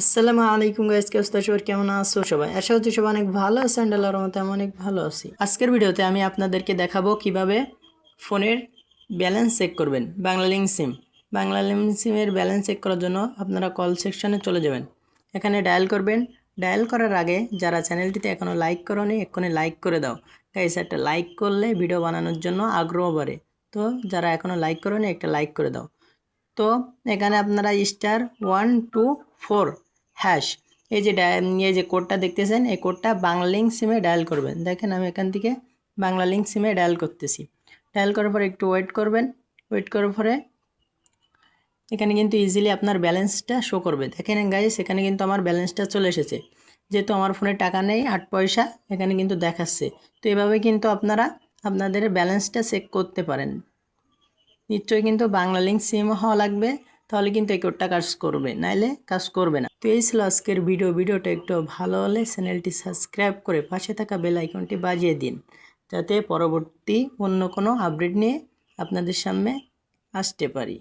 আসসালামু আলাইকুম গাইস কে অবস্থা? সবার কেমন আছো? সবাই আশা করছি সবাই অনেক ভালো আছেন, আল্লাহর রহমতে আমি অনেক ভালো আছি। আজকের ভিডিওতে আমি আপনাদেরকে দেখাবো কীভাবে ফোনের ব্যালেন্স চেক করবেন। Banglalink SIM Banglalink সিমের ব্যালেন্স চেক করার জন্য আপনারা কল সেকশনে চলে যাবেন। এখানে ডায়াল করবেন। ডায়াল করার আগে যারা চ্যানেলটিতে এখনও লাইক করোনি, এক্ষুনি লাইক করে দাও। গাইস একটা লাইক করলে ভিডিও বানানোর জন্য আগ্রহ বাড়ে। তো যারা এখনও লাইক করোনি, একটা লাইক করে দাও। তো এখানে আপনারা star one two four hash এই যে এই যে কোডটা দেখতেছেন, এই কোডটা বাংলা লিঙ্ক সিমে ডায়াল করবেন। দেখেন আমি এখান থেকে বাংলা লিঙ্ক সিমে ডায়াল করতেছি। ডায়াল করার পরে একটু ওয়েট করবেন। ওয়েট করার পরে এখানে কিন্তু ইজিলি আপনার ব্যালেন্সটা শো করবে। দেখেন গাইস এখানে কিন্তু আমার ব্যালেন্সটা চলে এসেছে। যেহেতু আমার ফোনে টাকা নেই, আট পয়সা, এখানে কিন্তু দেখাচ্ছে। তো এভাবে কিন্তু আপনারা আপনাদের ব্যালেন্সটা চেক করতে পারেন। নিশ্চয়ই কিন্তু বাংলা লিঙ্ক সিম হওয়া লাগবে। তাহলে কিন্তু এই কোডটা কাজ করবে, নাইলে কাজ করবে না। তো এই ছিল আজকের ভিডিও। ভিডিওটা একটু ভালো হলে চ্যানেলটি সাবস্ক্রাইব করে পাশে থাকা বেল আইকনটি বাজিয়ে দিন, যাতে পরবর্তী অন্য কোনো আপডেট নিয়ে আপনাদের সামনে আসতে পারি।